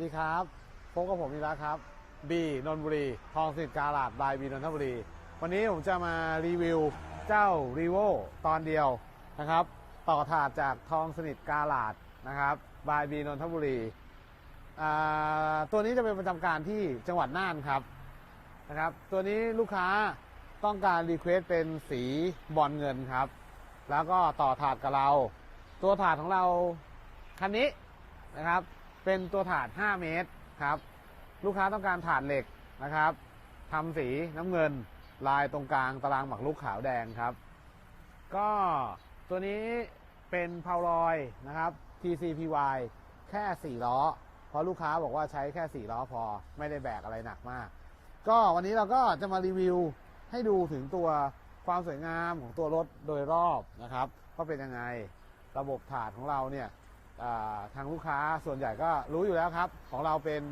แล้วครับ บีนนทบุรี ทองสิทธิ์กาลาดบายบีนนทบุรี วันนี้ผมจะมารีวิวเจ้ารีโวตอนเดียวนะครับ ต่อถาดจากทองสนิทกาลาดนะครับบายบีนนทบุรี ตัวนี้จะเป็นประจำการที่จังหวัดน่านครับนะครับ ตัวนี้ลูกค้าต้องการรีเควสเป็นสีบอลเงินครับ แล้วก็ต่อถาดกับเรา ตัวถาดของเราคันนี้นะครับ เป็นตัวถาด 5 เมตรครับ ลูกค้าต้องการถาดเหล็กนะครับทำสีน้ำเงินลายตรงกลางตารางหมักลูกขาวแดงครับ ก็ตัวนี้เป็นเพาลอยนะครับ TCPY แค่ 4 ล้อ เพราะลูกค้าบอกว่าใช้แค่ 4 ล้อพอไม่ได้แบกอะไรหนักมาก ก็วันนี้เราก็จะมารีวิวให้ดูถึงตัวความสวยงามของตัวรถโดยรอบนะครับว่าเป็นยังไง ระบบถาดของเราเนี่ย ทางลูกค้าส่วนใหญ่ก็รู้อยู่แล้วครับ ของเราเป็น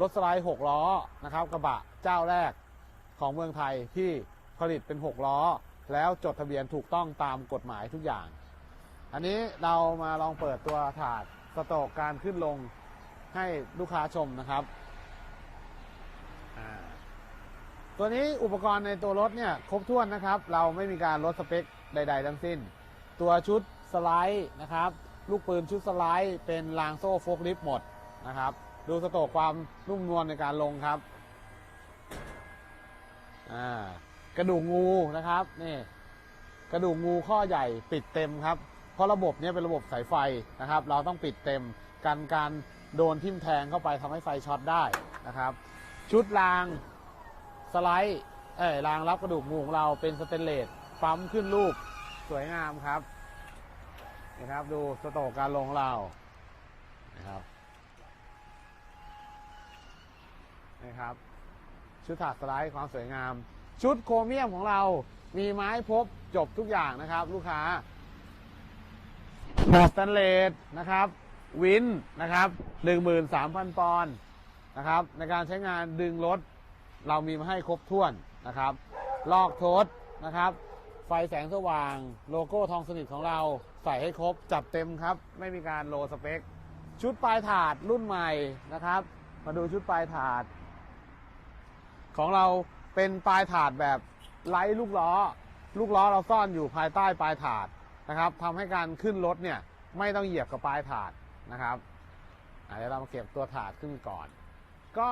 รถสไลด์ 6 ล้อนะครับ กระบะเจ้าแรกของเมืองไทยที่ผลิตเป็น 6 ล้อ แล้วจดทะเบียนถูกต้องตามกฎหมายทุกอย่าง อันนี้เรามาลองเปิดตัวถาดสโตกการขึ้นลงให้ลูกค้าชมนะครับ ตัวนี้อุปกรณ์ในตัวรถเนี่ยครบถ้วนนะครับ เราไม่มีการลดสเปคใด ๆ ทั้งสิ้น ตัวชุดสไลด์นะครับ ลูกปืนชุดสไลด์เป็นรางโซ่โฟกลิฟหมดนะครับ ดูสโตกความนุ่มนวลในการลงครับกระดูกงูนะครับนี่กระดูกงูข้อใหญ่ปิดเต็มครับ เพราะระบบเนี้เป็นระบบสายไฟนะครับ เราต้องปิดเต็มกันการโดนทิ่มแทงเข้าไปทำให้ไฟช็อตได้นะครับ ชุดรางสไลด์เอ้รางรับกระดูกงูของเราเป็นสเตนเลสปั๊มขึ้นรูปสวยงามครับ นะครับ ดูสโตกการลงเรานะครับนะครับ ชุดถาดสไลด์ความสวยงาม ชุดโครเมียมของเรามีไม้พบจบทุกอย่างนะครับ ลูกค้าหมวกสแตนเลสนะครับ วินนะครับ13,000ปอนด์นะครับ ในการใช้งานดึงรถ เรามีมาให้ครบถ้วนนะครับ ลอกโทษนะครับ ไฟแสงสว่างโลโก้ทองสนิทของเราใส่ให้ครบจัดเต็มครับ ไม่มีการโลสเปค ชุดปลายถาดรุ่นใหม่นะครับ มาดูชุดปลายถาด ของเราเป็นปลายถาดแบบไร้ลูกล้อ ลูกล้อเราซ่อนอยู่ภายใต้ปลายถาดนะครับทำให้การขึ้นรถเนี่ยไม่ต้องเหยียบกับปลายถาดนะครับเดี๋ยวเรามาเก็บตัวถาดขึ้นก่อน ก็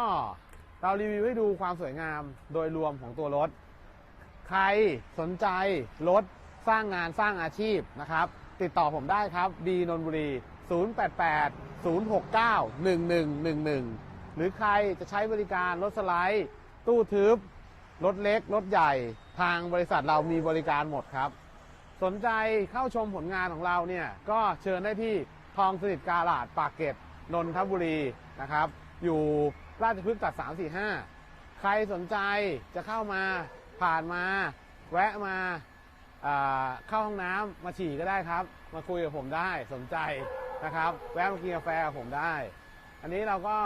เรารีวิวให้ดูความสวยงามโดยรวมของตัวรถ ใครสนใจรถสร้างงานสร้างอาชีพนะครับ ติดต่อผมได้ครับบีนนบุรี 088 069 1111 หรือใครจะใช้บริการรถสไลด์ ตู้ทึบ รถเล็ก รถใหญ่ ทางบริษัทเรามีบริการหมดครับ สนใจเข้าชมผลงานของเราเนี่ย ก็เชิญได้ที่ทองสนิทกาลาดปากเกร็ดนนทบุรีนะครับ อยู่ราชพฤกษ์ตัด345 ใครสนใจจะเข้ามา ผ่านมา แวะมาเข้าห้องน้ำมาฉี่ก็ได้ครับ มาคุยกับผมได้สนใจนะครับ แวะมากินกาแฟกับผมได้ อันนี้เราก็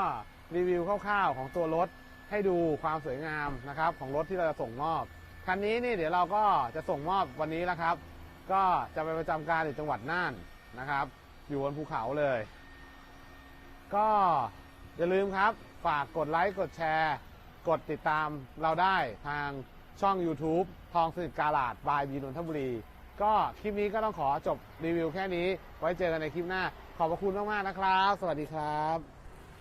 รีวิวคร่าวๆของตัวรถให้ดูความสวยงามนะครับของรถที่เราจะส่งมอบคันนี้นี่เดี๋ยวเราก็จะส่งมอบวันนี้แล้วครับ ก็จะไปประจำการอยู่จังหวัดน่านนะครับ อยู่บนภูเขาเลย ก็อย่าลืมครับ ฝากกดไลค์กดแชร์ กดติดตามเราได้ทาง ช่อง YouTube ทองสนิทกาลาดบายบีนนทบุรี ก็คลิปนี้ก็ต้องขอจบรีวิวแค่นี้ ไว้เจอกันในคลิปหน้า ขอบพระคุณมากๆนะครับ สวัสดีครับ